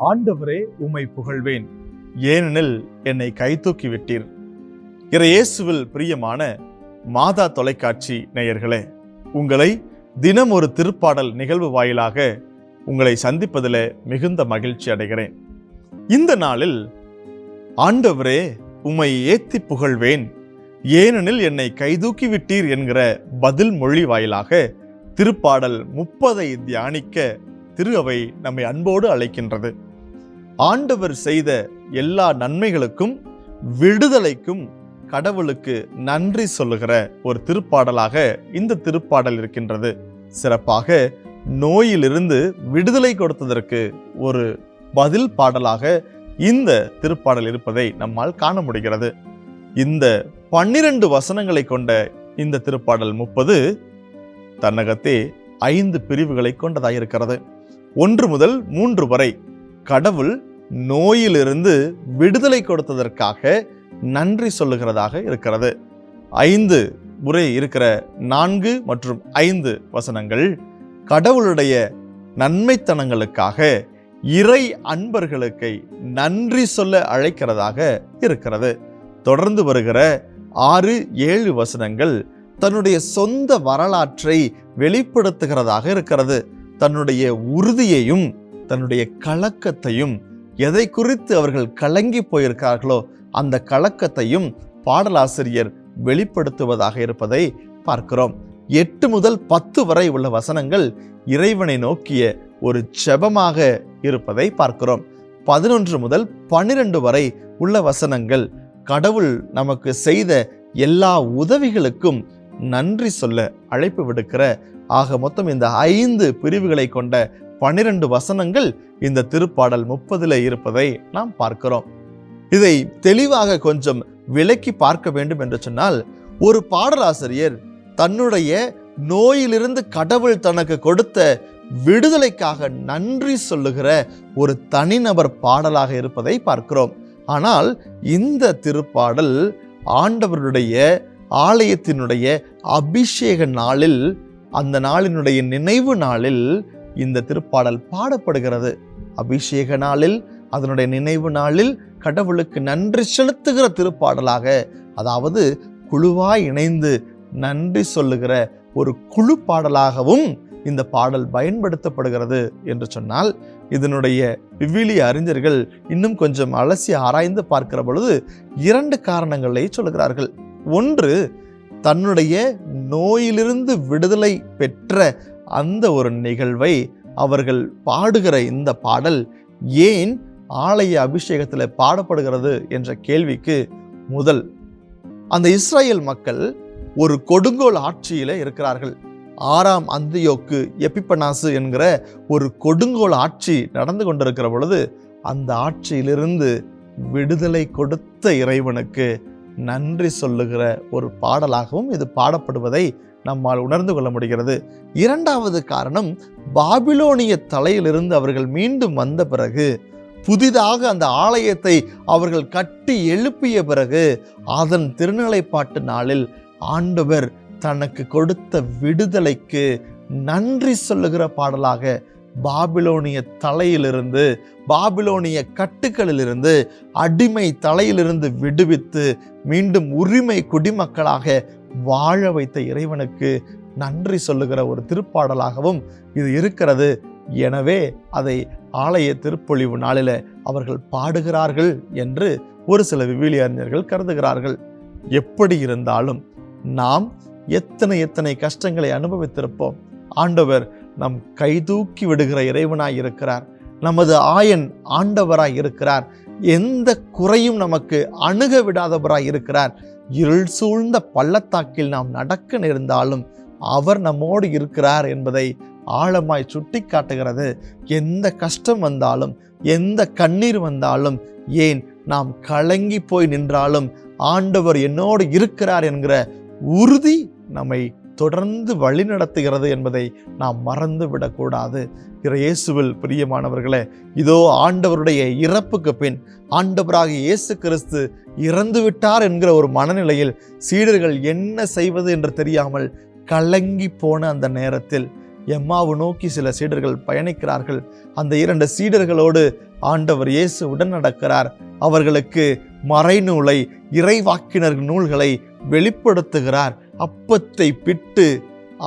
ஆண்டவரே உம்மை புகழ்வேன். ஏனெனில் என்னை கைதூக்கி விட்டீர் இறையேசுவில் பிரியமான மாதா தொலைக்காட்சி நேயர்களே உங்களை தினம் ஒரு திருப்பாடல் நிகழ்வு வாயிலாக உங்களை சந்திப்பதில் மிகுந்த மகிழ்ச்சி அடைகிறேன். இந்த நாளில் ஆண்டவரே உம்மை ஏத்தி புகழ்வேன். ஏனெனில் என்னை கைதூக்கி விட்டீர் என்கிற பதில் மொழி வாயிலாக திருப்பாடல் முப்பதை தியானிக்க திரு அவை நம்மை அன்போடு அழைக்கின்றது. ஆண்டவர் செய்த எல்லா நன்மைகளுக்கும் விடுதலைக்கும் கடவுளுக்கு நன்றி சொல்லுகிற ஒரு திருப்பாடலாக இந்த திருப்பாடல் இருக்கின்றது. சிறப்பாக நோயிலிருந்து விடுதலை கொடுத்ததற்கு ஒரு பதில் பாடலாக இந்த திருப்பாடல் இருப்பதை நம்மால் காண முடிகிறது. இந்த பன்னிரண்டு வசனங்களை கொண்ட இந்த திருப்பாடல் முப்பது தன்னகத்தே ஐந்து பிரிவுகளை கொண்டதாக இருக்கிறது ஒன்று முதல் மூன்று வரை கடவுள் நோயிலிருந்து விடுதலை கொடுத்ததற்காக நன்றி சொல்லுகிறதாக இருக்கிறது. ஐந்து முறை இருக்கிற நான்கு மற்றும் ஐந்து வசனங்கள் கடவுளுடைய நன்மைத்தனங்களுக்காக இறை அன்பர்களுக்கு நன்றி சொல்ல அழைக்கிறதாக இருக்கிறது. தொடர்ந்து வருகிற ஆறு ஏழு வசனங்கள் தன்னுடைய சொந்த வரலாற்றை வெளிப்படுத்துகிறதாக இருக்கிறது. தன்னுடைய உறுதியையும் தன்னுடைய கலக்கத்தையும் எதை குறித்து அவர்கள் கலங்கி போயிருக்கார்களோ அந்த கலக்கத்தையும் பாடலாசிரியர் வெளிப்படுத்துவதாக இருப்பதை பார்க்கிறோம். எட்டு முதல் பத்து வரை உள்ள வசனங்கள் இறைவனை நோக்கிய ஒரு செபமாக இருப்பதை பார்க்கிறோம். பதினொன்று முதல் பன்னிரண்டு வரை உள்ள வசனங்கள் கடவுள் நமக்கு செய்த எல்லா உதவிகளுக்கும் நன்றி சொல்ல அழைப்பு விடுக்கிற ஆக மொத்தம் இந்த ஐந்து பிரிவுகளை கொண்ட பன்னிரண்டு வசனங்கள் இந்த திருப்பாடல் முப்பதில் இருப்பதை நாம் பார்க்கிறோம். இதை தெளிவாக கொஞ்சம் விலக்கி பார்க்க வேண்டும் என்று சொன்னால் ஒரு பாடலாசிரியர் தன்னுடைய நோயிலிருந்து கடவுள் தனக்கு கொடுத்த விடுதலைக்காக நன்றி சொல்லுகிற ஒரு தனிநபர் பாடலாக இருப்பதை பார்க்கிறோம். ஆனால் இந்த திருப்பாடல் ஆண்டவருடைய ஆலயத்தினுடைய அபிஷேக நாளில் அந்த நாளினுடைய நினைவு நாளில் இந்த திருப்பாடல் பாடப்படுகிறது. அபிஷேக நாளில் அதனுடைய நினைவு நாளில் கடவுளுக்கு நன்றி செலுத்துகிற திருப்பாடலாக அதாவது குழுவாய் இணைந்து நன்றி சொல்லுகிற ஒரு குழு பாடலாகவும் இந்த பாடல் பயன்படுத்தப்படுகிறது என்று சொன்னால் இதனுடைய விவிலிய அறிஞர்கள் இன்னும் கொஞ்சம் அலசி ஆராய்ந்து பார்க்கிற பொழுது இரண்டு காரணங்களை சொல்கிறார்கள் ஒன்று தன்னுடைய நோயிலிருந்து விடுதலை பெற்ற அந்த ஒரு நிகழ்வை அவர்கள் பாடுகிற இந்த பாடல் ஏன் ஆலய அபிஷேகத்தில் பாடப்படுகிறது என்ற கேள்விக்கு முதல். அந்த இஸ்ரேல் மக்கள் ஒரு கொடுங்கோல் ஆட்சியில் இருக்கிறார்கள். ஆறாம் அந்தியோக்கு எப்பிப்பனாசு என்கிற ஒரு கொடுங்கோல் ஆட்சி நடந்து கொண்டிருக்கிற பொழுது அந்த ஆட்சியிலிருந்து விடுதலை கொடுத்த இறைவனுக்கு நன்றி சொல்லுகிற ஒரு பாடலாகவும் இது பாடப்படுவதை நம்மால் உணர்ந்து கொள்ள முடிகிறது. இரண்டாவது காரணம் பாபிலோனிய தலையிலிருந்து அவர்கள் மீண்டும் வந்த பிறகு புதிதாக அந்த ஆலயத்தை அவர்கள் கட்டி எழுப்பிய பிறகு அதன் திருநிலைப்பாட்டு நாளில் ஆண்டவர் தனக்கு கொடுத்த விடுதலைக்கு நன்றி சொல்லுகிற பாடலாக பாபிலோனிய தலையிலிருந்து பாபிலோனிய கட்டுக்களிலிருந்து அடிமை தலையிலிருந்து விடுவித்து மீண்டும் உரிமை குடிமக்களாக வாழ வைத்த இறைவனுக்கு நன்றி சொல்லுகிற ஒரு திருப்பாடலாகவும் இது இருக்கிறது. எனவே அதை ஆலய திருப்பொழிவு நாளில் அவர்கள் பாடுகிறார்கள் என்று ஒரு சில விவிலி அறிஞர்கள் கருதுகிறார்கள். எப்படி இருந்தாலும் நாம் எத்தனை எத்தனை கஷ்டங்களை அனுபவித்திருப்போம். ஆண்டவர் நம் கைதூக்கி விடுகிற இறைவனாய் இருக்கிறார். நமது ஆயன் ஆண்டவராய் இருக்கிறார். எந்த குறையும் நமக்கு அணுக விடாதவராய் இருக்கிறார். இருள் சூழ்ந்த பள்ளத்தாக்கில் நாம் நடக்க நேர்ந்தாலும் அவர் நம்மோடு இருக்கிறார் என்பதை ஆழமாய் சுட்டி காட்டுகிறது எந்த கஷ்டம் வந்தாலும் எந்த கண்ணீர் வந்தாலும் ஏன் நாம் கலங்கி போய் நின்றாலும் ஆண்டவர் என்னோடு இருக்கிறார் என்கிற உறுதி நம்மை தொடர்ந்து வழி நடத்துகிறது என்பதை நாம் மறந்து விடக்கூடாது. இயேசுவில் பிரியமானவர்களே இதோ ஆண்டவருடைய இறப்புக்கு பின் ஆண்டவராக இயேசு கிறிஸ்து இறந்து விட்டார் என்கிற ஒரு மனநிலையில் சீடர்கள் என்ன செய்வது என்று தெரியாமல் கலங்கி போன அந்த நேரத்தில் எம்மாவு நோக்கி சில சீடர்கள் பயணிக்கிறார்கள். அந்த இரண்டு சீடர்களோடு ஆண்டவர் இயேசு உடன் நடக்கிறார் அவர்களுக்கு மறைநூலை இறைவாக்கினர் நூல்களை வெளிப்படுத்துகிறார். அப்பத்தை பிட்டு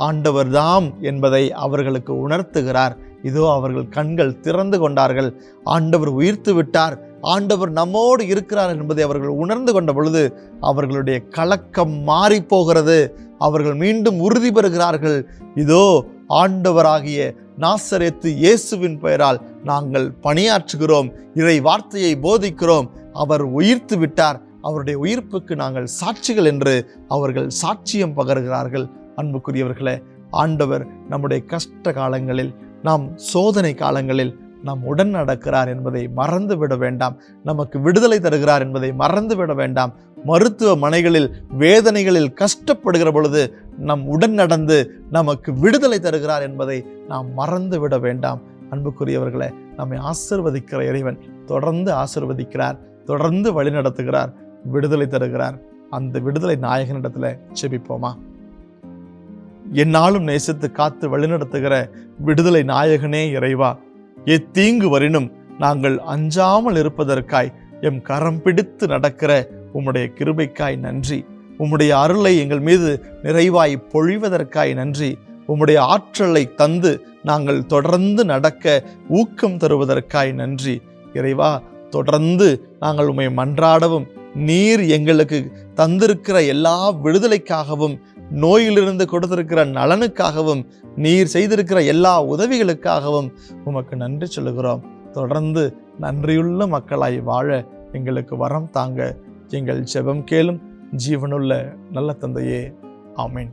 ஆண்டவர்தாம் என்பதை அவர்களுக்கு உணர்த்துகிறார். இதோ அவர்கள் கண்கள் திறந்து கொண்டார்கள். ஆண்டவர் உயிர்த்து விட்டார். ஆண்டவர் நம்மோடு இருக்கிறார் என்பதை அவர்கள் உணர்ந்து கொண்ட பொழுது அவர்களுடைய கலக்கம் மாறி போகிறது. அவர்கள் மீண்டும் உறுதி பெறுகிறார்கள். இதோ ஆண்டவராகிய நாசரேத்து இயேசுவின் பெயரால் நாங்கள் பணியாற்றுகிறோம். இறை வார்த்தையை போதிக்கிறோம். அவர் உயிர்த்து விட்டார். அவருடைய உயிர்ப்புக்கு நாங்கள் சாட்சிகள் என்று அவர்கள் சாட்சியம் பகர்கிறார்கள். அன்புக்குரியவர்களே ஆண்டவர் நம்முடைய கஷ்ட காலங்களில் நாம் சோதனை காலங்களில் நாம் உடன் நடக்கிறார் என்பதை மறந்து விட வேண்டாம். நமக்கு விடுதலை தருகிறார் என்பதை மறந்து விட வேண்டாம். மருத்துவமனைகளில் வேதனைகளில் கஷ்டப்படுகிற பொழுது நம் உடன் நடந்து நமக்கு விடுதலை தருகிறார் என்பதை நாம் மறந்து விட வேண்டாம். அன்புக்குரியவர்களே நம்மை ஆசிர்வதிக்கிற இறைவன் தொடர்ந்து ஆசிர்வதிக்கிறார் தொடர்ந்து வழிநடத்துகிறார். விடுதலை தருகிறார். அந்த விடுதலை நாயகனிடத்துல செபிப்போமா? என்னாலும் நேசித்து காத்து வழிநடத்துகிற விடுதலை நாயகனே இறைவா எத்தீங்கு வரினும் நாங்கள் அஞ்சாமல் இருப்பதற்காய் எம் கரம் பிடித்து நடக்கிற உம்முடைய கிருபைக்காய் நன்றி. உம்முடைய அருளை எங்கள் மீது நிறைவாய் பொழிவதற்காய் நன்றி. உம்முடைய ஆற்றலை தந்து நாங்கள் தொடர்ந்து நடக்க ஊக்கம் தருவதற்காய் நன்றி. இறைவா தொடர்ந்து நாங்கள் உம்மை மன்றாடவும் நீர் எங்களுக்கு தந்திருக்கிற எல்லா விடுதலைக்காகவும் நோயிலிருந்து கொடுத்திருக்கிற நலனுக்காகவும் நீர் செய்திருக்கிற எல்லா உதவிகளுக்காகவும் உமக்கு நன்றி சொல்லுகிறோம். தொடர்ந்து நன்றியுள்ள மக்களாய் வாழ எங்களுக்கு வரம் தாங்க. எங்கள் செபம் கேளும் ஜீவனுள்ள நல்ல தந்தையே. ஆமீன்.